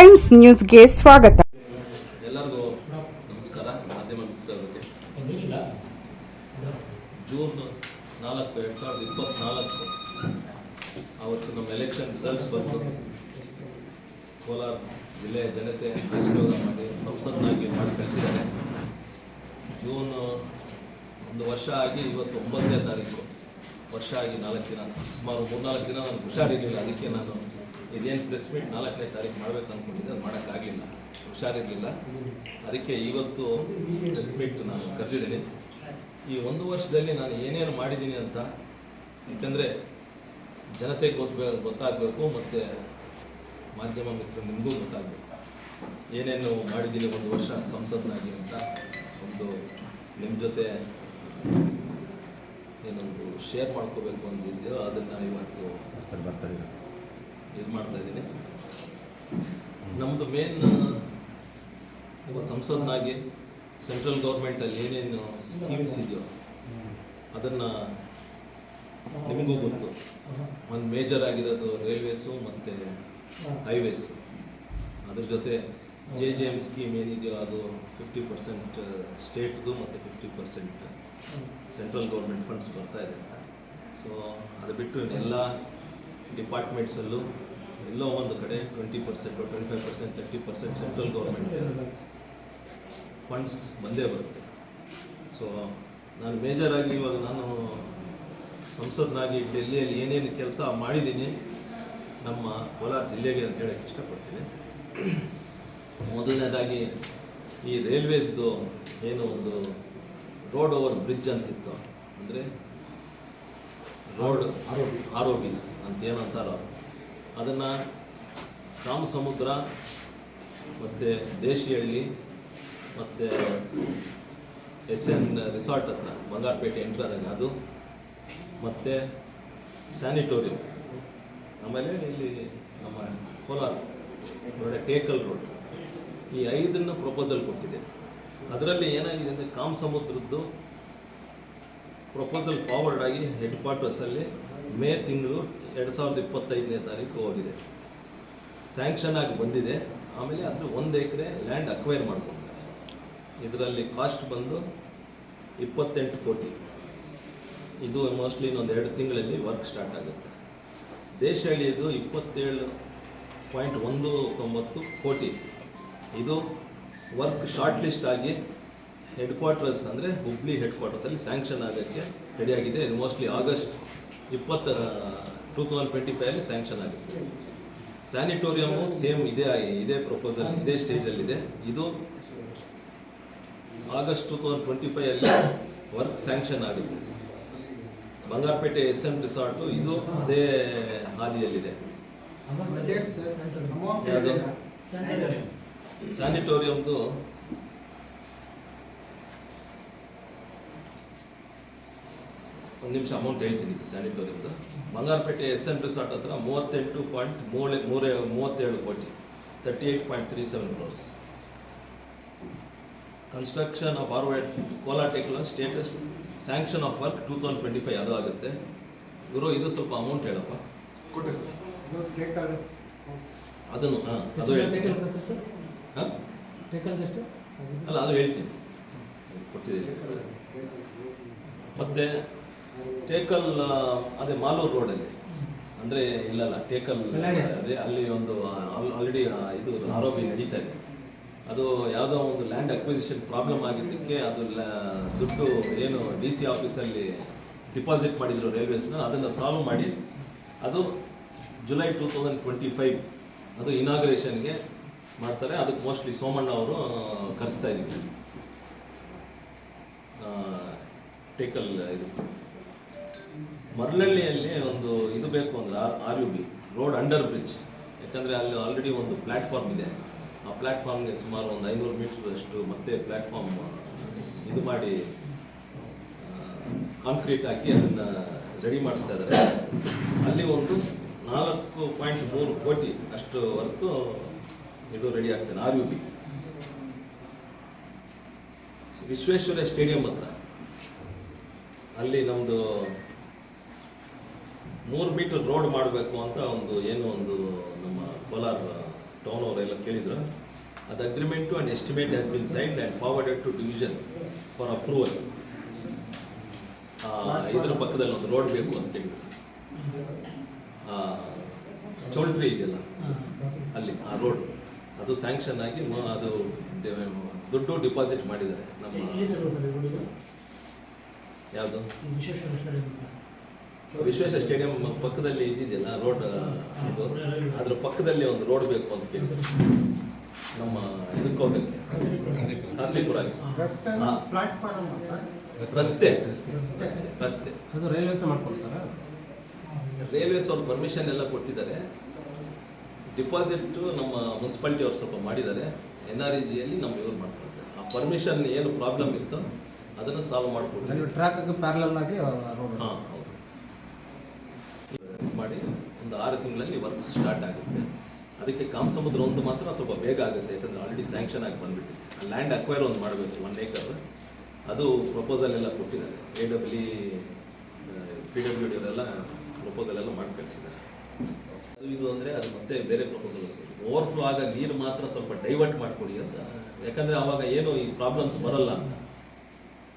Times ನ್ಯೂಸ್ಗೆ ಸ್ವಾಗತ. ಎಲ್ಲರಿಗೂ ನಮಸ್ಕಾರ. ಮಾಧ್ಯಮ ಮಿತ್ರರಿಗೆ ಜೂನ್ ನಾಲ್ಕು ಎರಡು ಸಾವಿರದ ಇಪ್ಪತ್ನಾಲ್ಕು ಅವತ್ತು ನಮ್ಮ ಎಲೆಕ್ಷನ್ ರಿಸಲ್ಟ್ಸ್ ಬಂತು. ಕೋಲಾರ ಜಿಲ್ಲೆಯ ಜನತೆ ಆಶೀರ್ವಾದ ಮಾಡಿ ಸಂಸದನಾಗಿ ಮಾಡಿ ಕಳಿಸಿದ್ದಾರೆ. ಜೂನ್ ಒಂದು ವರ್ಷ ಆಗಿ ಇವತ್ತು ಒಂಬತ್ತನೇ ತಾರೀಕು. ವರ್ಷ ಆಗಿ ನಾಲ್ಕು ದಿನ. ಸುಮಾರು ಮೂರ್ನಾಲ್ಕು ದಿನ ನಾನು ಹುಷಾರಿರಲಿಲ್ಲ. ಅದಕ್ಕೆ ನಾನು ಇದೇನು ಪ್ರೆಸ್ ಮೀಟ್ ನಾಲ್ಕನೇ ತಾರೀಕು ಮಾಡಬೇಕು ಅಂದ್ಕೊಂಡಿದ್ದೆ ಅದು ಮಾಡೋಕ್ಕಾಗಲಿಲ್ಲ ಹುಷಾರಿರಲಿಲ್ಲ. ಅದಕ್ಕೆ ಇವತ್ತು ಪ್ರೆಸ್ ಮೀಟ್ ನಾನು ಕರೆದಿದ್ದೀನಿ. ಈ ಒಂದು ವರ್ಷದಲ್ಲಿ ನಾನು ಏನೇನು ಮಾಡಿದ್ದೀನಿ ಅಂತ, ಯಾಕಂದರೆ ಜನತೆಗೆ ಗೊತ್ತ ಗೊತ್ತಾಗಬೇಕು ಮತ್ತು ಮಾಧ್ಯಮ ಮಿತ್ರ ನಿಮಗೂ ಗೊತ್ತಾಗಬೇಕು. ಏನೇನು ಮಾಡಿದ್ದೀನಿ ಒಂದು ವರ್ಷ ಸಂಸದನಾಗಿ ಅಂತ ಒಂದು ನಿಮ್ಮ ಜೊತೆ ಏನೊಂದು ಶೇರ್ ಮಾಡ್ಕೋಬೇಕು ಅಂದಿದೆಯೋ ಅದನ್ನು ಇವತ್ತು ಇದು ಮಾಡ್ತಾ ಇದ್ದೀನಿ. ನಮ್ಮದು ಮೇನ್ ಇವತ್ತು ಸಂಸದನಾಗಿ ಸೆಂಟ್ರಲ್ ಗೌರ್ಮೆಂಟಲ್ಲಿ ಏನೇನು ಸ್ಕೀಮ್ಸ್ ಇದೆಯೋ ಅದನ್ನು ನಿಮಗೂ ಗೊತ್ತು. ಒಂದು ಮೇಜರ್ ಆಗಿರೋದು ರೈಲ್ವೇಸು ಮತ್ತು ಹೈವೇಸು ಅದ್ರ ಜೊತೆ ಜೆ ಜೆ ಎಂ ಸ್ಕೀಮ್ ಏನಿದೆಯೋ ಅದು ಫಿಫ್ಟಿ ಪರ್ಸೆಂಟ್ ಸ್ಟೇಟ್ದು ಮತ್ತು fifty percent central government funds ಬರ್ತಾ ಇದೆ ಸೊ ಅದು ಬಿಟ್ಟು ಎಲ್ಲ ಡಿಪಾರ್ಟ್ಮೆಂಟ್ಸಲ್ಲೂ ಎಲ್ಲೋ ಒಂದು ಕಡೆ twenty percent twenty five percent thirty percent central government funds ಬಂದೇ ಬರುತ್ತೆ. ಸೊ ನಾನು ಮೇಜರಾಗಿ ಇವಾಗ ನಾನು ಸಂಸದನಾಗಿ ಡೆಲ್ಲಿಯಲ್ಲಿ ಏನೇನು ಕೆಲಸ ಮಾಡಿದ್ದೀನಿ ನಮ್ಮ ಕೋಲಾರ ಜಿಲ್ಲೆಗೆ ಅಂತ ಹೇಳಕ್ಕೆ ಇಷ್ಟಪಡ್ತೀನಿ. ಮೊದಲನೇದಾಗಿ ಈ ರೈಲ್ವೇಸ್ದು ಏನು ಒಂದು ರೋಡ್ ಓವರ್ ಬ್ರಿಡ್ಜ್ ಅಂತಿತ್ತು, ಅಂದರೆ ರೋಡ್ ಆರ್ ಒ ಬಿಸ್ ಅಂತ ಏನಂತಾರೋ ಅದನ್ನು ರಾಮಸಮುದ್ರ ಮತ್ತು ದೇಶಿಹಳ್ಳಿ ಮತ್ತು ಎಸ್ ಎನ್ ರಿಸಾರ್ಟ್ ಹತ್ರ ಬಂಗಾರಪೇಟೆ ಎಂಟ್ರ್ ಆದಾಗ ಅದು ಮತ್ತು ಸ್ಯಾನಿಟೋರಿಯಂ. ಆಮೇಲೆ ಇಲ್ಲಿ ನಮ್ಮ ಕೋಲಾರ ಒಳ್ಳೆ ಟೇಕಲ್ ರೋಡ್. ಈ ಐದನ್ನು ಪ್ರಪೋಸಲ್ ಕೊಟ್ಟಿದೆ. ಅದರಲ್ಲಿ ಏನಾಗಿದೆ ಅಂದರೆ ಕಾಮ್ ಸಮುದ್ರದ್ದು ಪ್ರಪೋಸಲ್ ಫಾರ್ವರ್ಡ್ ಆಗಿ ಹೆಡ್ ಕ್ವಾರ್ಟರ್ಸಲ್ಲಿ ಮೇ ತಿಂಗಳು ಎರಡು ಸಾವಿರದ ಇಪ್ಪತ್ತೈದನೇ ತಾರೀಕು ಹೋಗಿದೆ. ಸ್ಯಾಂಕ್ಷನ್ ಆಗಿ ಬಂದಿದೆ. ಆಮೇಲೆ ಅದು ಒಂದು ಎಕರೆ ಲ್ಯಾಂಡ್ ಅಕ್ವೈರ್ ಮಾಡ್ಕೊಂಡಿದ್ದಾರೆ. ಇದರಲ್ಲಿ ಕಾಸ್ಟ್ ಬಂದು ಇಪ್ಪತ್ತೆಂಟು ಕೋಟಿ. ಇದು ಮೋಸ್ಟ್ಲಿ ಇನ್ನೊಂದು ಎರಡು ತಿಂಗಳಲ್ಲಿ ವರ್ಕ್ ಸ್ಟಾರ್ಟ್ ಆಗುತ್ತೆ. ದೇಶ ಹೇಳಿದ್ದು ಇಪ್ಪತ್ತೇಳು ಪಾಯಿಂಟ್ ಒಂದು ತೊಂಬತ್ತು ಕೋಟಿ. ಇದು ವರ್ಕ್ ಶಾರ್ಟ್ ಲಿಸ್ಟ್ ಆಗಿ ಹೆಡ್ ಕ್ವಾರ್ಟರ್ಸ್ ಅಂದರೆ ಹುಬ್ಳಿ ಹೆಡ್ ಕ್ವಾರ್ಟರ್ಸಲ್ಲಿ ಸ್ಯಾಂಕ್ಷನ್ ಆಗೋಕ್ಕೆ ರೆಡಿಯಾಗಿದೆ ಇದು ಮೋಸ್ಟ್ಲಿ ಆಗಸ್ಟ್ ಇಪ್ಪತ್ತ ಟೂ ತೌಸಂಡ್ ಟ್ವೆಂಟಿ ಫೈವಲ್ಲಿ ಸ್ಯಾಂಕ್ಷನ್ ಆಗುತ್ತೆ. ಸ್ಯಾನಿಟೋರಿಯಮು ಸೇಮ್ ಇದೇ ಇದೇ ಪ್ರಪೋಸಲ್ ಇದೇ ಸ್ಟೇಜಲ್ಲಿದೆ ಇದು. ಆಗಸ್ಟ್ ಟೂ ತೌಸಂಡ್ ಟ್ವೆಂಟಿ ಫೈವಲ್ಲಿ ವರ್ಕ್ ಸ್ಯಾಂಕ್ಷನ್ ಆಗುತ್ತೆ. ಬಂಗಾರಪೇಟೆ ಎಸ್ ಎಂ ರಿಸಾರ್ಟು ಇದು ಅದೇ ಹಾದಿಯಲ್ಲಿದೆ. ಸ್ಯಾನಿಟೋರಿಯಮ್ದು ಒಂದು ನಿಮಿಷ ಅಮೌಂಟ್ ಹೇಳ್ತೀನಿ ಸ್ಯಾನಿಟೋರಿಯಮ್ದು ಬಂಗಾರಪೇಟೆ ಎಸ್ ಎನ್ ರಿಸಾರ್ಟ್ ಹತ್ರ ಮೂವತ್ತೆಂಟು ಪಾಯಿಂಟ್ ಮೂಳೆ ಮೂರೇ ಮೂವತ್ತೇಳು ಕೋಟಿ thirty eight point three seven crores construction of forward Cola technology status sanction of work two thousand twenty five ಅದು ಆಗುತ್ತೆ. ಗುರು ಇದು ಸ್ವಲ್ಪ ಅಮೌಂಟ್ ಹೇಳಪ್ಪ. ಅದನ್ನು ಹಾಂ ಅದು ಹೇಳ್ತೀನಿ. ಹಾಂ? ಅಲ್ಲ ಅದು ಹೇಳ್ತೀನಿ. ಕೊಟ್ಟಿದ್ದೀನಿ ಮತ್ತೆ ಟೇಕಲ್ ಅದೇ ಮಾಲೂರು ರೋಡಲ್ಲಿ. ಅಂದರೆ ಇಲ್ಲಲ್ಲ ಟೇಕಲ್ ಅದೇ ಅಲ್ಲಿ ಒಂದು ಆಲ್ರೆಡಿ ಇದು ಆರೋಪಿ ನಡೀತಾ ಇದೆ. ಅದು ಯಾವುದೋ ಒಂದು ಲ್ಯಾಂಡ್ ಅಕ್ವಿಸಿಷನ್ ಪ್ರಾಬ್ಲಮ್ ಆಗಿದ್ದಕ್ಕೆ ಅದು ದುಡ್ಡು ಏನು ಡಿ ಸಿ ಆಫೀಸಲ್ಲಿ ಡಿಪಾಸಿಟ್ ಮಾಡಿದ್ರು ರೈಲ್ವೇಸ್ನ ಅದನ್ನು ಸಾಲ್ವ್ ಮಾಡಿ. ಅದು July two thousand twenty five ಅದು ಇನಾಗ್ರೇಷನ್ಗೆ ಮಾಡ್ತಾರೆ. ಅದಕ್ಕೆ ಮೋಸ್ಟ್ಲಿ ಸೋಮಣ್ಣ ಅವರು ಕರೆಸ್ತಾ ಇದ್ದೀವಿ. ಟೇಕಲ್ ಇದು. ಮರಳಳ್ಳಿಯಲ್ಲಿ ಒಂದು ಇದು ಬೇಕು ಅಂದರೆ R R U B road under bridge ಯಾಕಂದರೆ ಅಲ್ಲಿ ಆಲ್ರೆಡಿ ಒಂದು ಪ್ಲ್ಯಾಟ್ಫಾರ್ಮ್ ಇದೆ. ಆ ಪ್ಲ್ಯಾಟ್ಫಾರ್ಮ್ಗೆ ಸುಮಾರು ಒಂದು ಐನೂರು ಮೀಟರ್ ಅಷ್ಟು ಮತ್ತೆ ಪ್ಲ್ಯಾಟ್ಫಾರ್ಮ್ ಇದು ಮಾಡಿ ಕಾಂಕ್ರೀಟ್ ಹಾಕಿ ಅದನ್ನು ರೆಡಿ ಮಾಡಿಸ್ತಾ ಇದ್ದಾರೆ ಅಲ್ಲಿ ಒಂದು ನಾಲ್ಕು ಪಾಯಿಂಟ್ ಮೂರು ಕೋಟಿ ಅಷ್ಟು ಹೊರತು ಇದು ರೆಡಿ ಆಗ್ತದೆ R U B Vishweshwara stadium ಹತ್ರ. ಅಲ್ಲಿ ನಮ್ಮದು ನೂರು ಮೀಟರ್ ರೋಡ್ ಮಾಡಬೇಕು ಅಂತ ಒಂದು ಏನು ಒಂದು ನಮ್ಮ ಕೋಲಾರ ಟೌನ್ ಅವರೆಲ್ಲ ಕೇಳಿದ್ರು. ಅದು agreement and estimate has been sign and forwarded to division for approval ಇದ್ರ ಪಕ್ಕದಲ್ಲಿ ಒಂದು ರೋಡ್ ಬೇಕು ಅಂತ ಹೇಳಿ ಚೌಲ್ಟ್ರಿ ಇದೆಯಲ್ಲ? ಅಲ್ಲಿ ಆ ರೋಡ್ ಅದು ಸ್ಯಾಂಕ್ಷನ್ ಆಗಿ ಅದು ದುಡ್ಡು ಡಿಪಾಸಿಟ್ ಮಾಡಿದ್ದಾರೆ ನಮ್ಮ ಯಾವುದು? ವಿಶ್ವೇಶ್ವರ ಸ್ಟೇಡಿಯಂ ಪಕ್ಕದಲ್ಲಿ ಇದ್ದಿದೆಯಲ್ಲ ರೋಡ್ ಅದ್ರ ಪಕ್ಕದಲ್ಲಿ ಒಂದು ರೋಡ್ ಬೇಕು ಅಂತ ಕೇಳಿದ್ರು. ನಮ್ಮ ಇದಕ್ಕೆ ಹೋಗಕ್ಕೆ ರಸ್ತೆ ರಸ್ತೆ. ಅದು ರೈಲ್ವೇಸ್ ಮಾಡ್ಕೊಳ್ತಾರ ರೈಲ್ವೇಸ್ ಅವ್ರು ಪರ್ಮಿಷನ್ ಎಲ್ಲ ಕೊಟ್ಟಿದ್ದಾರೆ. ಡಿಪಾಸಿಟ್ ನಮ್ಮ ಮುನ್ಸಿಪಾಲ್ಟಿ ಅವ್ರು ಸ್ವಲ್ಪ ಮಾಡಿದ್ದಾರೆ. ಎನ್ ಆರ್ ಇ ಜಿಯಲ್ಲಿ ನಮ್ಮ ಇವ್ರು ಮಾಡ್ಕೊಳ್ತಾರೆ ಆ ಪರ್ಮಿಷನ್ ಏನು ಪ್ರಾಬ್ಲಮ್ ಇತ್ತು ಅದನ್ನು ಸಾಲ್ವ್ ಮಾಡ್ಕೊಡ್ತಾರೆ. ಟ್ರ್ಯಾಕ್ ಪ್ಯಾರಲಲ್ ಆಗಿ ರೋಡ್. ಹಾಂ ಹೌದು ಮಾಡಿ ಒಂದು ಆರು ತಿಂಗಳಲ್ಲಿ ವರ್ಕ್ ಸ್ಟಾರ್ಟ್ ಆಗುತ್ತೆ. ಅದಕ್ಕೆ ಕಾಮಸಮುದ್ರ ಒಂದು ಮಾತ್ರ ಸ್ವಲ್ಪ ಬೇಗ ಆಗುತ್ತೆ, ಯಾಕಂದರೆ ಆಲ್ರೆಡಿ ಸ್ಯಾಂಕ್ಷನ್ ಆಗಿ ಬಂದುಬಿಟ್ಟಿದೆ. ಲ್ಯಾಂಡ್ ಅಕ್ವೈರ್ ಒಂದು ಮಾಡಬೇಕು ಒನ್ ಏಕರ್ ಅದು ಪ್ರಪೋಸಲ್ ಎಲ್ಲ ಕೊಟ್ಟಿದ್ದಾರೆ. A W P W D ಅವರೆಲ್ಲ ಪ್ರಪೋಸಲ್ ಎಲ್ಲ ಮಾಡಿ ಕಳಿಸಿದ್ದಾರೆ. ಅದು ಇದು ಅಂದರೆ ಅದು ಮತ್ತೆ ಬೇರೆ ಪ್ರಪೋಸಲ್ ಓವರ್ಫ್ಲೋ ಆಗ ನೀರು ಮಾತ್ರ ಸ್ವಲ್ಪ ಡೈವರ್ಟ್ ಮಾಡಿಕೊಡಿ ಅಂತ. ಯಾಕಂದರೆ ಅವಾಗ ಏನು ಈ ಪ್ರಾಬ್ಲಮ್ಸ್ ಬರಲ್ಲ ಅಂತ.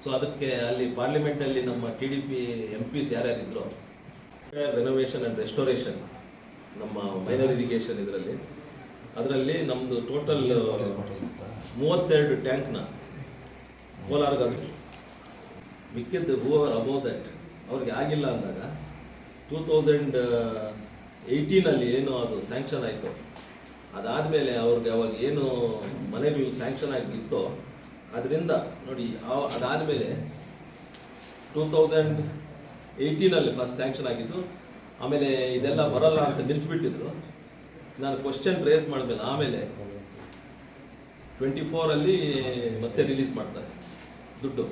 ಸೊ ಅದಕ್ಕೆ ಅಲ್ಲಿ ಪಾರ್ಲಿಮೆಂಟಲ್ಲಿ ನಮ್ಮ ಟಿ ಡಿ ಪಿ ಎಂ ಪಿಸ್ ಯಾರ್ಯಾರಿದ್ರು ರೆನೋವೇಷನ್ ಆ್ಯಂಡ್ ರೆಸ್ಟೋರೇಷನ್ ನಮ್ಮ ಮೈನರ್ ಇರಿಗೇಷನ್ ಇದರಲ್ಲಿ. ಅದರಲ್ಲಿ ನಮ್ಮದು ಟೋಟಲ್ ಮೂವತ್ತೆರಡು ಟ್ಯಾಂಕ್ನ ಕೋಲಾರದಲ್ಲಿ ಮಿಕ್ಕಿದ್ದು ಹೂ ಅಬೋ ಅಬೌವ್ ದಟ್ ಅವ್ರಿಗೆ ಆಗಿಲ್ಲ ಅಂದಾಗ ಟೂ ತೌಸಂಡ್ ಏಯ್ಟೀನಲ್ಲಿ ಏನು ಅದು ಸ್ಯಾಂಕ್ಷನ್ ಆಯಿತು. ಅದಾದಮೇಲೆ ಅವ್ರಿಗೆ ಅವಾಗ ಏನು ಮನೆಗಳು ಸ್ಯಾಂಕ್ಷನ್ ಆಗಿತ್ತೋ. ಅದರಿಂದ ನೋಡಿ ಅದಾದಮೇಲೆ ಟೂ ತೌಸಂಡ್ ಏಯ್ಟೀನಲ್ಲಿ ಫಸ್ಟ್ ಸ್ಯಾಂಕ್ಷನ್ ಆಗಿದ್ದು. ಆಮೇಲೆ ಇದೆಲ್ಲ ಬರಲ್ಲ ಅಂತ ನಿಲ್ಲಿಸ್ಬಿಟ್ಟಿದ್ರು ನಾನು ಕ್ವಶನ್ ರೇಸ್ ಮಾಡಿದ್ಮೇಲೆ ಆಮೇಲೆ ಟ್ವೆಂಟಿ ಫೋರಲ್ಲಿ ಮತ್ತೆ ರಿಲೀಸ್ ಮಾಡ್ತಾರೆ ದುಡ್ಡು.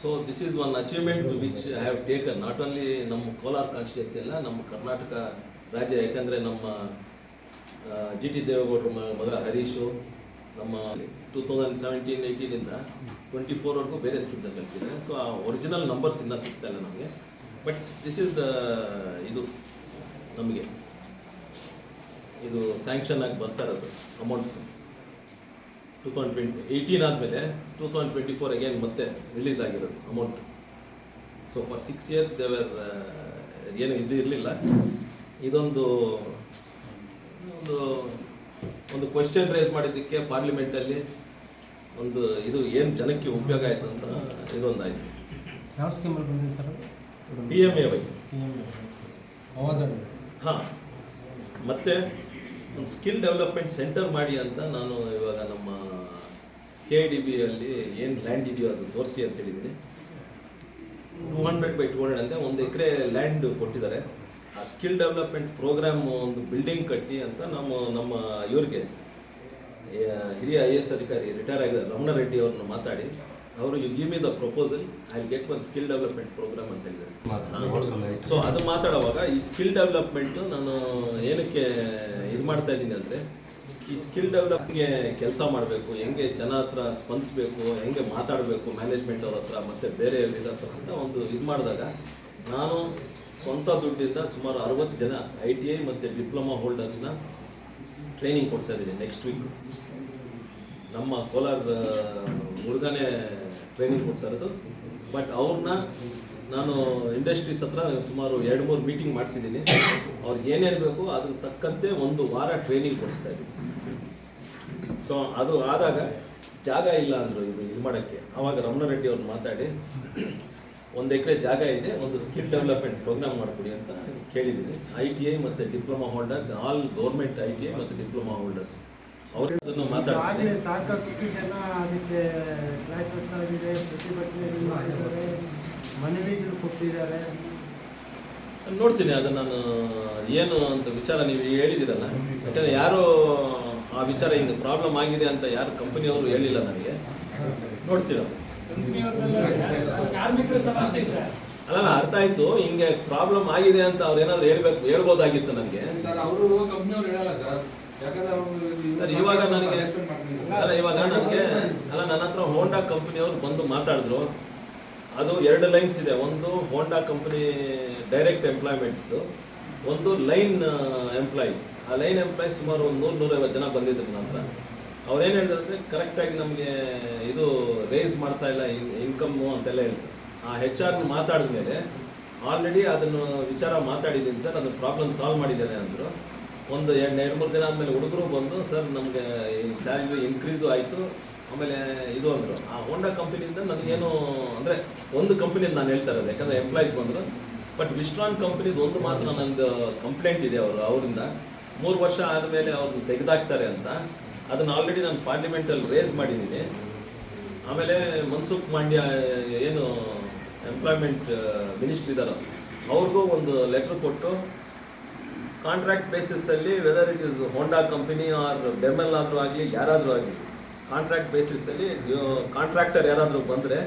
So this is one achievement which I have taken not only ನಮ್ಮ ಕೋಲಾರ ಕಾನ್ಸ್ಟಿಟ್ಯೂನ್ಸಿ ಅಲ್ಲ, ನಮ್ಮ ಕರ್ನಾಟಕ ರಾಜ್ಯ, ಯಾಕಂದರೆ ನಮ್ಮ ಜಿ ಟಿ ದೇವೇಗೌಡರ ಮಗ ಹರೀಶು, ನಮ್ಮ ಟೂ ತೌಸಂಡ್ ಸೆವೆಂಟೀನ್ ಏಯ್ಟೀನಿಂದ ಟ್ವೆಂಟಿ ಫೋರ್ವರೆಗೂ ಬೇರೆ ಸ್ಕೀಮ್ಸ್ ಕಲ್ತಿದೆ ಸೊ ಆ ಒರಿಜಿನಲ್ ನಂಬರ್ಸ್ ಇನ್ನೂ ಸಿಗ್ತಾ ಇಲ್ಲ ನಮಗೆ. ಬಟ್ ದಿಸ್ ಈಸ್ ದ ಇದು ನಮಗೆ. ಇದು ಸ್ಯಾಂಕ್ಷನ್ ಆಗಿ ಬರ್ತಾ ಇರೋದು amounts two thousand twenty eighteen ಆದಮೇಲೆ two thousand twenty four again ಮತ್ತೆ ರಿಲೀಸ್ ಆಗಿರೋದು amount so for six years ದೇವರ್ ಏನು ಇದು ಇರಲಿಲ್ಲ. ಇದೊಂದು, ಒಂದು ಒಂದು ಕ್ವೆಶ್ಚನ್ ರೈಸ್ ಮಾಡಿದ್ದಕ್ಕೆ ಪಾರ್ಲಿಮೆಂಟಲ್ಲಿ ಒಂದು ಇದು ಏನು ಜನಕ್ಕೆ ಉಪಯೋಗ ಆಯಿತು ಅಂತ ಇದೊಂದಾಯಿತು. ಯಾವ ಸ್ಕೀಮಲ್ಲಿ ಬಂದಿದೆ sir P M A Y ಹಾಂ. ಮತ್ತೆ ಒಂದು ಸ್ಕಿಲ್ ಡೆವಲಪ್ಮೆಂಟ್ ಸೆಂಟರ್ ಮಾಡಿ ಅಂತ ನಾನು ಇವಾಗ ನಮ್ಮ ಕೆ ಡಿ ಬಿಯಲ್ಲಿ ಏನು ಲ್ಯಾಂಡ್ ಇದೆಯೋ ಅದು ತೋರಿಸಿ ಅಂತ ಹೇಳಿದ್ದೀನಿ. Two hundred by two hundred ಅಂತ ಒಂದು ಎಕರೆ ಲ್ಯಾಂಡ್ ಕೊಟ್ಟಿದ್ದಾರೆ. ಆ ಸ್ಕಿಲ್ ಡೆವಲಪ್ಮೆಂಟ್ ಪ್ರೋಗ್ರಾಮ್ ಒಂದು ಬಿಲ್ಡಿಂಗ್ ಕಟ್ಟಿ ಅಂತ ನಮ್ಮ ನಮ್ಮ ಇವ್ರಿಗೆ ಹಿರಿಯ ಐ ಎಸ್ ಅಧಿಕಾರಿ ರಿಟೈರ್ ಆಗಿದ್ದಾರೆ. ರಮಣ ರೆಡ್ಡಿ ಅವ್ರನ್ನ ಮಾತಾಡಿ. ಅವರು you give me the proposal I get one skill development program ಅಂತ ಹೇಳಿದ್ದಾರೆ. ಸೊ ಅದು ಮಾತಾಡುವಾಗ ಈ ಸ್ಕಿಲ್ ಡೆವಲಪ್ಮೆಂಟ್ ನಾನು ಏನಕ್ಕೆ ಇದು ಮಾಡ್ತಾ ಇದ್ದೀನಿ ಅಂದರೆ ಈ ಸ್ಕಿಲ್ ಡೆವಲಪ್ಗೆ ಕೆಲಸ ಮಾಡಬೇಕು ಹೆಂಗೆ ಜನ ಹತ್ರ ಸ್ಪಂದಿಸಬೇಕು ಹೆಂಗೆ ಮಾತಾಡಬೇಕು ಮ್ಯಾನೇಜ್ಮೆಂಟ್ ಅವ್ರ ಹತ್ರ ಮತ್ತು ಬೇರೆ ಇದ್ರ ಹತ್ರ ಅಂತ ಒಂದು ಇದು ಮಾಡಿದಾಗ ನಾನು ಸ್ವಂತ ದುಡ್ಡಿಂದ ಸುಮಾರು ಅರವತ್ತು ಜನ ಐ ಟಿ ಐ ಮತ್ತು ಡಿಪ್ಲೊಮಾ ಹೋಲ್ಡರ್ಸ್ನ ಟ್ರೈನಿಂಗ್ ಕೊಡ್ತಾ ಇದ್ದೀನಿ ನೆಕ್ಸ್ಟ್ ವೀಕ್ ನಮ್ಮ ಕೋಲಾರದ ಹುಡುಗನೇ ಟ್ರೈನಿಂಗ್ ಕೊಡ್ತಾ ಇರೋದು. ಬಟ್ ಅವ್ರನ್ನ ನಾನು ಇಂಡಸ್ಟ್ರೀಸ್ ಹತ್ರ ಸುಮಾರು ಎರಡು ಮೂರು ಮೀಟಿಂಗ್ ಮಾಡಿಸಿದ್ದೀನಿ. ಅವ್ರಿಗೆ ಏನೇನು ಬೇಕು ಅದ್ರ ತಕ್ಕಂತೆ ಒಂದು ವಾರ ಟ್ರೈನಿಂಗ್ ಕೊಡಿಸ್ತಾ ಇದ್ದೀನಿ. ಸೊ ಅದು ಆದಾಗ ಜಾಗ ಇಲ್ಲ ಅಂದರು ಇದು ಇದು ಮಾಡೋಕ್ಕೆ. ಆವಾಗ ರಮಣ ರೆಡ್ಡಿ ಅವ್ರು ಮಾತಾಡಿ, ಒಂದು ಎಕರೆ ಜಾಗ ಇದೆ, ಒಂದು ಸ್ಕಿಲ್ ಡೆವಲಪ್ಮೆಂಟ್ ಪ್ರೋಗ್ರಾಮ್ ಮಾಡಿಕೊಡಿ ಅಂತ ಕೇಳಿದ್ದೀನಿ. ಐ ಟಿ ಐ ಮತ್ತು diploma holders all government I T I ಮತ್ತು ಡಿಪ್ಲೊಮಾ ಹೋಲ್ಡರ್ಸ್ ಆಗಲೇ ಸಾಕಷ್ಟು ಜನ ಅದಕ್ಕೆ ಕ್ಲಾಸಸ್ ಆಗಿದೆ ಪ್ರತಿಭಟನೆ ಮಾಡಿದ್ದಾರೆ ಮನವಿಗಳು ಕೊಟ್ಟಿದ್ದಾರೆ. ನೋಡ್ತೀನಿ ಅದು ನಾನು ಏನು ಅಂತ ವಿಚಾರ ನೀವು ಹೇಳಿದಿರಲ್ಲ ಯಾಕಂದ್ರೆ ಯಾರು ಆ ವಿಚಾರ ಹಿಂಗೆ ಪ್ರಾಬ್ಲಮ್ ಆಗಿದೆ ಅಂತ ಯಾರು ಕಂಪನಿಯವರು ಹೇಳಿಲ್ಲ ನನಗೆ. ನೋಡ್ತೀರ? ಸರ್ ಅಲ್ಲ ಅಲ್ಲ, ಅರ್ಥ ಆಯ್ತು ಹಿಂಗೆ ಪ್ರಾಬ್ಲಮ್ ಆಗಿದೆ ಅಂತ ಅವ್ರು ಏನಾದ್ರು ಹೇಳ್ಬೇಕು ಹೇಳ್ಬೋದಾಗಿತ್ತು ನನಗೆ. ಸರ್ ಇವಾಗ ನನಗೆ ಅಲ್ಲ ಇವಾಗ ನನಗೆ ಅಲ್ಲ ನನ್ನ ಹತ್ರ ಹೋಂಡಾ ಕಂಪನಿಯವರು ಬಂದು ಮಾತಾಡಿದ್ರು. ಅದು ಎರಡು ಲೈನ್ಸ್ ಇದೆ. ಒಂದು ಹೋಂಡಾ ಕಂಪನಿ ಡೈರೆಕ್ಟ್ ಎಂಪ್ಲಾಯ್ಮೆಂಟ್ಸ್ದು ಒಂದು ಲೈನ್ ಎಂಪ್ಲಾಯೀಸ್ ಆ ಲೈನ್ ಎಂಪ್ಲಾಯೀಸ್ ಸುಮಾರು ಒಂದು ನೂರು ನೂರೈವತ್ತು ಜನ ಬಂದಿದ್ರು ನಂತರ ಹತ್ರ. ಅವ್ರು ಏನು ಹೇಳಿದ್ರೆ ಕರೆಕ್ಟಾಗಿ ನಮಗೆ ಇದು ರೇಸ್ ಮಾಡ್ತಾ ಇಲ್ಲ ಇನ್ಕಮ್ಮು ಅಂತೆಲ್ಲ ಹೇಳಿದ್ರು. ಆ ಹೆಚ್ ಆರ್ ಮಾತಾಡಿದ ಮೇಲೆ ಆಲ್ರೆಡಿ ಅದನ್ನು ವಿಚಾರ ಮಾತಾಡಿದ್ದೀನಿ ಸರ್ ಅದನ್ನು ಪ್ರಾಬ್ಲಮ್ ಸಾಲ್ವ್ ಮಾಡಿದ್ದೇನೆ ಅಂದರು. ಒಂದು ಎರಡು ಎರಡು, ಮೂರು ದಿನ ಆದಮೇಲೆ ಹುಡುಗರು ಬಂದು, ಸರ್, ನಮಗೆ ಸ್ಯಾಲ್ರಿ ಇನ್ಕ್ರೀಸು ಆಯಿತು. ಆಮೇಲೆ ಇದು ಅಂದರು. ಆ ಹೋಂಡಾ ಕಂಪನಿಯಿಂದ ನನಗೇನು ಅಂದರೆ ಒಂದು ಕಂಪ್ನಿಯಲ್ಲಿ ನಾನು ಹೇಳ್ತಾ ಇರೋದು, ಯಾಕಂದರೆ ಎಂಪ್ಲಾಯೀಸ್ ಬಂದರು. ಬಟ್ ವಿಸ್ಟ್ರಾನ್ ಕಂಪ್ನಿದು ಒಂದು ಮಾತ್ರ ನನ್ನದು ಕಂಪ್ಲೇಂಟ್ ಇದೆ ಅವರು ಅವರಿಂದ. ಮೂರು ವರ್ಷ ಆದಮೇಲೆ ಅವ್ರನ್ನ ತೆಗೆದಾಕ್ತಾರೆ ಅಂತ. ಅದನ್ನು ಆಲ್ರೆಡಿ ನಾನು ಪಾರ್ಲಿಮೆಂಟಲ್ಲಿ ರೇಸ್ ಮಾಡಿದ್ದೀನಿ ಆಮೇಲೆ ಮನ್ಸುಖ್ ಮಾಂಡ್ಯ ಏನು ಎಂಪ್ಲಾಯ್ಮೆಂಟ್ ಮಿನಿಸ್ಟ್ರ್ ಇದ್ದಾರೋ ಅವ್ರಿಗೂ ಒಂದು ಲೆಟ್ರ್ ಕೊಟ್ಟು contract ಬೇಸಿಸಲ್ಲಿ whether it is Honda company or BEML ಆದರೂ ಆಗಲಿ ಯಾರಾದರೂ ಆಗಲಿ ಕಾಂಟ್ರಾಕ್ಟ್ ಬೇಸಿಸಲ್ಲಿ ಕಾಂಟ್ರಾಕ್ಟರ್ ಯಾರಾದರೂ ಬಂದರೆ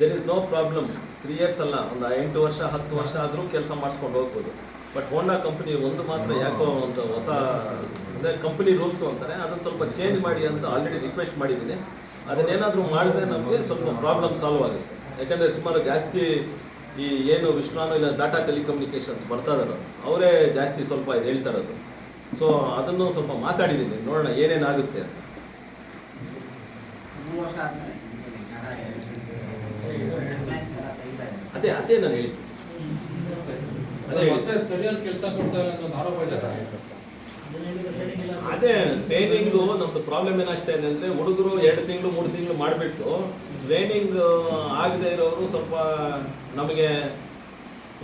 there is no problem three years ಅಲ್ಲ ಒಂದು ಎಂಟು ವರ್ಷ ಹತ್ತು ವರ್ಷ ಆದರೂ ಕೆಲಸ ಮಾಡಿಸ್ಕೊಂಡು ಹೋಗ್ಬೋದು. ಬಟ್ ಹೋಂಡಾ ಕಂಪನಿ ಒಂದು ಮಾತ್ರ ಯಾಕೋ ಒಂದು ಹೊಸ ಅಂದರೆ ಕಂಪನಿ ರೂಲ್ಸು ಅಂತಾರೆ ಅದನ್ನು ಸ್ವಲ್ಪ ಚೇಂಜ್ ಮಾಡಿ ಅಂತ ಆಲ್ರೆಡಿ ರಿಕ್ವೆಸ್ಟ್ ಮಾಡಿದ್ದೀನಿ. ಅದನ್ನೇನಾದರೂ ಮಾಡಿದ್ರೆ ನಮಗೆ ಸ್ವಲ್ಪ ಪ್ರಾಬ್ಲಮ್ ಸಾಲ್ವ್ ಆಗುತ್ತೆ. ಯಾಕಂದರೆ ಸುಮಾರು ಜಾಸ್ತಿ ಈ ಏನು ವಿಶ್ವಾನು ಇಲ್ಲ ಡಾಟಾ ಟೆಲಿಕಮ್ಯುನಿಕೇಷನ್ಸ್ ಬರ್ತಾ ಇದಾರೋ ಅವರೇ ಜಾಸ್ತಿ ಸ್ವಲ್ಪ ಇದು ಹೇಳ್ತಾ ಇರೋದು. ಸೊ ಅದನ್ನು ಸ್ವಲ್ಪ ಮಾತಾಡಿದ್ದೀನಿ ನೋಡೋಣ ಏನೇನಾಗುತ್ತೆ ಅಂತ. ಅದೇ ಅದೇ ನಾನು ಹೇಳಿದ್ದು. ಅದೇ ಟ್ರೈನಿಂಗು ನಮ್ದು ಪ್ರಾಬ್ಲಮ್ ಏನಾಗ್ತಾ ಇದೆ ಅಂದ್ರೆ ಹುಡುಗರು ಎರಡು ತಿಂಗಳು ಮೂರು ತಿಂಗಳು ಮಾಡಿಬಿಟ್ಟು ಟ್ರೈನಿಂಗ್ ಆಗದೆ ಇರೋರು ಸ್ವಲ್ಪ ನಮಗೆ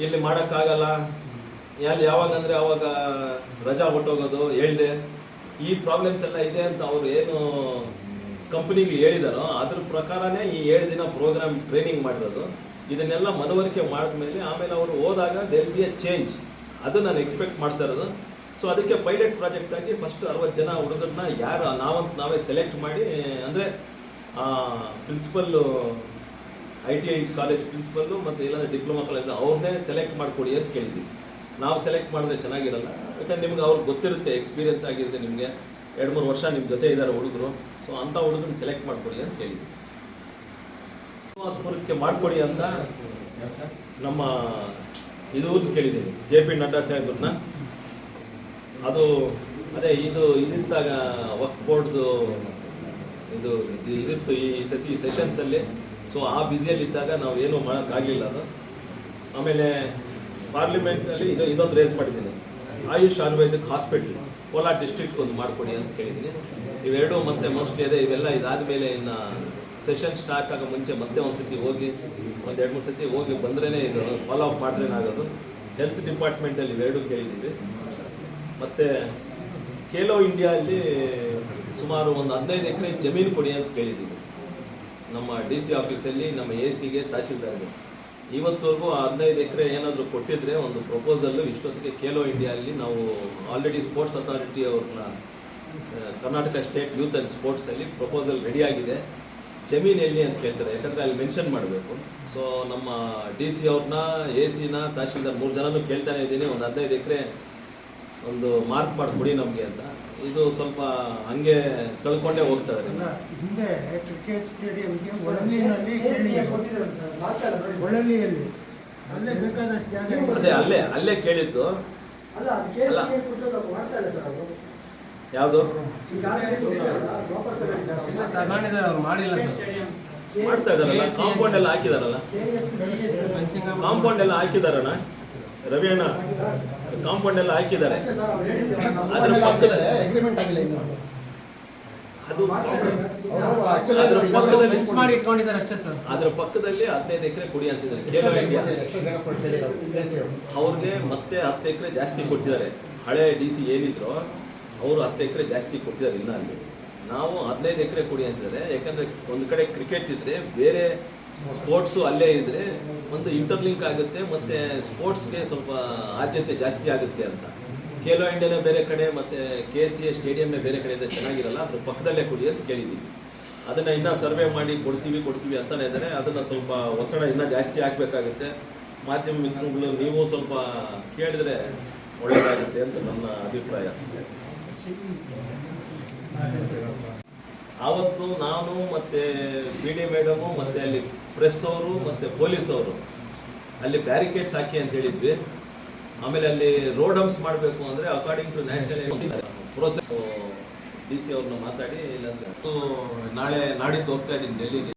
ಇಲ್ಲಿ ಮಾಡೋಕ್ಕಾಗಲ್ಲ. ಎಲ್ಲಿ ಯಾವಾಗ ಅಂದರೆ ಅವಾಗ ರಜಾ ಹೊಟ್ಟೋಗೋದು ಹೇಳಿದೆ. ಈ ಪ್ರಾಬ್ಲಮ್ಸ್ ಎಲ್ಲ ಇದೆ ಅಂತ ಅವರು ಏನು ಕಂಪ್ನಿಗೆ ಹೇಳಿದಾರೋ ಅದ್ರ ಪ್ರಕಾರನೇ ಈ ಏಳು ದಿನ ಪ್ರೋಗ್ರಾಮ್ ಟ್ರೈನಿಂಗ್ ಮಾಡಿರೋದು. ಇದನ್ನೆಲ್ಲ ಮನವರಿಕೆ ಮಾಡಿದ್ಮೇಲೆ ಆಮೇಲೆ ಅವರು ಹೋದಾಗ ದೇರ್ ಬಿ ಎ ಚೇಂಜ್ ಅದು ನಾನು ಎಕ್ಸ್ಪೆಕ್ಟ್ ಮಾಡ್ತಾ ಇರೋದು. ಸೊ ಅದಕ್ಕೆ ಪೈಲಟ್ ಪ್ರಾಜೆಕ್ಟ್ ಆಗಿ ಫಸ್ಟ್ ಅರವತ್ತು ಜನ ಹುಡುಗರನ್ನ ಯಾರು ನಾವಂತ ನಾವೇ ಸೆಲೆಕ್ಟ್ ಮಾಡಿ, ಅಂದರೆ principal I T I college principal ಮತ್ತು ಇಲ್ಲಾಂದರೆ ಡಿಪ್ಲೊಮಾ ಕಾಲೇಜ್ ಅವ್ರನ್ನೇ ಸೆಲೆಕ್ಟ್ ಮಾಡಿಕೊಡಿ ಅಂತ ಕೇಳಿದ್ವಿ. ನಾವು ಸೆಲೆಕ್ಟ್ ಮಾಡಿದ್ರೆ ಚೆನ್ನಾಗಿರಲ್ಲ. ಯಾಕಂದ್ರೆ ನಿಮ್ಗೆ ಅವ್ರಿಗೆ ಗೊತ್ತಿರುತ್ತೆ ಎಕ್ಸ್ಪೀರಿಯನ್ಸ್ ಆಗಿರುತ್ತೆ ನಿಮಗೆ. ಎರಡು ಮೂರು ವರ್ಷ ನಿಮ್ಮ ಜೊತೆ ಇದ್ದಾರೆ ಹುಡುಗರು. ಸೊ ಅಂಥ ಹುಡುಗರನ್ನ ಸೆಲೆಕ್ಟ್ ಮಾಡಿಕೊಡಿ ಅಂತ ಕೇಳಿದ್ವಿ. ಶ್ರೀನಿವಾಸಪುರಕ್ಕೆ ಮಾಡಿಕೊಡಿ ಅಂತ ನಮ್ಮ ಇದು ಕೇಳಿದ್ದೀನಿ ಜೆ ಪಿ ನಡ್ಡಾ ಸಾಹೇಬ್ರನ್ನ. ಅದು, ಅದೇ ಇದು ಇದಿದ್ದಾಗ ವಕ್ ಬೋರ್ಡ್ದು ಇದು ಇದು- ಇದಿತ್ತು ಈ ಸತಿ ಸೆಷನ್ಸಲ್ಲಿ ಸೊ ಆ ಬ್ಯುಸಿಯಲ್ಲಿದ್ದಾಗ ನಾವು ಏನೂ ಮಾಡೋಕ್ಕಾಗಲಿಲ್ಲ ಅದು. ಆಮೇಲೆ ಪಾರ್ಲಿಮೆಂಟಲ್ಲಿ ಇದು ಇದೊಂದು ರೇಸ್ ಮಾಡಿದ್ದೀನಿ. AYUSH ayurvedic hospital Kolar district ಒಂದು ಮಾಡಿಕೊಡಿ ಅಂತ ಕೇಳಿದ್ದೀನಿ. ಇವೆರಡು ಮತ್ತೆ ಮೋಸ್ಟ್ಲಿ ಅದೇ, ಇವೆಲ್ಲ ಇದಾದ ಮೇಲೆ ಇನ್ನು ಸೆಷನ್ ಸ್ಟಾರ್ಟ್ ಆಗೋ ಮುಂಚೆ ಮತ್ತೆ ಒಂದು ಸತಿ ಹೋಗಿ, ಒಂದು ಎರಡು ಮೂರು ಸತಿ ಹೋಗಿ ಬಂದ್ರೇ ಇದು ಫಾಲೋ ಅಪ್ ಮಾಡಿದ್ರೇನೆ ಆಗೋದು. ಹೆಲ್ತ್ ಡಿಪಾರ್ಟ್ಮೆಂಟಲ್ಲಿ ಇವೆರಡು ಕೇಳಿದ್ದೀವಿ. ಮತ್ತು ಖೇಲೋ ಇಂಡಿಯಾ ಅಲ್ಲಿ ಸುಮಾರು ಒಂದು ಹದಿನೈದು ಎಕರೆ ಜಮೀನು ಕೊಡಿ ಅಂತ ಕೇಳಿದ್ದೀವಿ ನಮ್ಮ ಡಿ ಸಿ ಆಫೀಸಲ್ಲಿ, ನಮ್ಮ ಎ ಸಿಗೆ ತಹಶೀಲ್ದಾರ್ಗೆ. ಇವತ್ತವರೆಗೂ ಆ ಹದಿನೈದು ಎಕರೆ ಏನಾದರೂ ಕೊಟ್ಟಿದ್ರೆ ಒಂದು ಪ್ರಪೋಸಲ್ಲು ಇಷ್ಟೊತ್ತಿಗೆ ಖೇಲೋ ಇಂಡಿಯಾದಲ್ಲಿ ನಾವು ಆಲ್ರೆಡಿ ಸ್ಪೋರ್ಟ್ಸ್ ಅಥಾರಿಟಿ ಅವ್ರನ್ನ ಕರ್ನಾಟಕ ಸ್ಟೇಟ್ ಯೂತ್ ಆ್ಯಂಡ್ ಸ್ಪೋರ್ಟ್ಸಲ್ಲಿ ಪ್ರಪೋಸಲ್ ರೆಡಿ ಆಗಿದೆ. ಜಮೀನು ಎಲ್ಲಿ ಅಂತ ಕೇಳ್ತಾರೆ, ಯಾಕಂದರೆ ಅಲ್ಲಿ ಮೆನ್ಷನ್ ಮಾಡಬೇಕು. ಸೊ ನಮ್ಮ ಡಿ ಸಿ ಅವ್ರನ್ನ, ಎ ಸಿನ ತಹಶೀಲ್ದಾರ್ ಮೂರು ಜನನೂ ಕೇಳ್ತಾನೆ ಇದ್ದೀನಿ. ಒಂದು ಹದಿನೈದು ಎಕರೆ ಒಂದು ಮಾರ್ಕ್ ಮಾಡಿಕೊಡಿ ನಮಗೆ ಅಂತ. ಇದು ಸ್ವಲ್ಪ ಹಂಗೆ ಕಳ್ಕೊಂಡೇ ಹೋಗ್ತಾ ಇದ್ದಾರೆ. ಹಿಂದೆ ಕ್ರಿಕೆಟ್ ಸ್ಟೇಡಿಯಂಗೆ ಒಳಲಿನಲ್ಲಿ ಒಳಲಿಯಲ್ಲಿ. ಅಲ್ಲೇ ಬೇಕಾದಷ್ಟು ಜಾಗ. ಅದೇ ಅಲ್ಲೇ ಅಲ್ಲೇ ಕೇಳಿದ್ದು. ಅಲ್ಲ ಯಾವುದು. ತಗೊಂಡಿದ್ದಾರೆ ಅವ್ರು. ಮಾಡಿಲ್ಲ ಸರ್. ಮಾಡ್ತಾ ಇದಾರಲ್ಲ ಕಾಂಪೌಂಡ್ ಎಲ್ಲ ಹಾಕಿದಾರಲ್ಲ? ಕಾಂಪೌಂಡ್ ಎಲ್ಲ ಹಾಕಿದಾರಣ್ಣ? ರವಿ ಅಣ್ಣ? ಕಾಂಪೌಂಡ್ ಎಲ್ಲ ಹಾಕಿದ್ದಾರೆ. ಅಷ್ಟೇ ಸರ್ ಅವ್ರು ಅದ್ರ ಅಗ್ರಿಮೆಂಟ್ ಆಗಿಲ್ಲ ಇನ್ನು. ಅದು ಪಕ್ಕದಲ್ಲಿ ಫೆನ್ಸ್ ಮಾಡಿ ಇಟ್ಕೊಂಡಿದ್ದಾರೆ ಅಷ್ಟೇ ಸರ್. ಅದ್ರ ಪಕ್ಕದಲ್ಲಿ ಹದಿನೈದು ಎಕರೆ ಕುಡಿ ಅಂತಿದ್ದಾರೆ ಖೇಲೋ ಇಂಡಿಯಾ ಅವ್ರಿಗೆ ಮತ್ತೆ ಹತ್ತು ಎಕರೆ ಜಾಸ್ತಿ ಕೊಟ್ಟಿದ್ದಾರೆ. ಹಳೆ ಡಿ ಸಿ ಏನಿದ್ರು ಅವರು ಹತ್ತು ಎಕರೆ ಜಾಸ್ತಿ ಕೊಟ್ಟಿದ್ದಾರೆ ಇನ್ನ ಅಲ್ಲಿ. ನಾವು ಹದಿನೈದು ಎಕರೆ ಕೊಡಿ ಅಂತಿದ್ದಾರೆ ಯಾಕಂದ್ರೆ ಒಂದು ಕಡೆ ಕ್ರಿಕೆಟ್ ಇದ್ರೆ ಬೇರೆ ಸ್ಪೋರ್ಟ್ಸು ಅಲ್ಲೇ ಇದ್ದರೆ ಒಂದು ಇಂಟರ್ಲಿಂಕ್ ಆಗುತ್ತೆ ಮತ್ತೆ ಸ್ಪೋರ್ಟ್ಸ್ಗೆ ಸ್ವಲ್ಪ ಆದ್ಯತೆ ಜಾಸ್ತಿ ಆಗುತ್ತೆ ಅಂತ. ಖೇಲೋ ಇಂಡಿಯಾನೇ ಬೇರೆ ಕಡೆ ಮತ್ತೆ ಕೆ ಸಿ ಎ ಸ್ಟೇಡಿಯಮ್ಮೇ ಬೇರೆ ಕಡೆ ಇದ್ರೆ ಚೆನ್ನಾಗಿರಲ್ಲ, ಅದ್ರ ಪಕ್ಕದಲ್ಲೇ ಕೊಡಿ ಅಂತ ಕೇಳಿದ್ದೀವಿ ಅದನ್ನ ಇನ್ನೂ ಸರ್ವೆ ಮಾಡಿ ಕೊಡ್ತೀವಿ ಕೊಡ್ತೀವಿ ಅಂತಲೇ ಇದ್ದಾರೆ ಅದನ್ನು ಸ್ವಲ್ಪ ಒತ್ತಡ ಇನ್ನೂ ಜಾಸ್ತಿ ಆಗಬೇಕಾಗುತ್ತೆ. ಮಾಧ್ಯಮ ಮಿತ್ರಗಳು ನೀವು ಸ್ವಲ್ಪ ಕೇಳಿದ್ರೆ ಒಳ್ಳೆಯದಾಗುತ್ತೆ ಅಂತ ನನ್ನ ಅಭಿಪ್ರಾಯ. ಆವತ್ತು ನಾನು ಮತ್ತೆ ಪಿ ಡಿ ಮೇಡಮು ಮತ್ತೆ ಅಲ್ಲಿ ಪ್ರೆಸ್ ಅವರು ಮತ್ತೆ ಪೊಲೀಸ್ ಅವರು ಅಲ್ಲಿ ಬ್ಯಾರಿಕೇಡ್ಸ್ ಹಾಕಿ ಅಂತ ಹೇಳಿದ್ವಿ. ಆಮೇಲೆ ಅಲ್ಲಿ ರೋಡ್ ಹಂಪ್ಸ್ ಮಾಡಬೇಕು ಅಂದರೆ according to national process D C ಅವ್ರನ್ನ ಮಾತಾಡಿ ಇಲ್ಲಾಂದ್ರೆ ನಾಳೆ ನಾಡಿದ್ದು ಹೋಗ್ತಾ ಇದ್ದೀನಿ, ಡೆಲ್ಲಿಗೆ.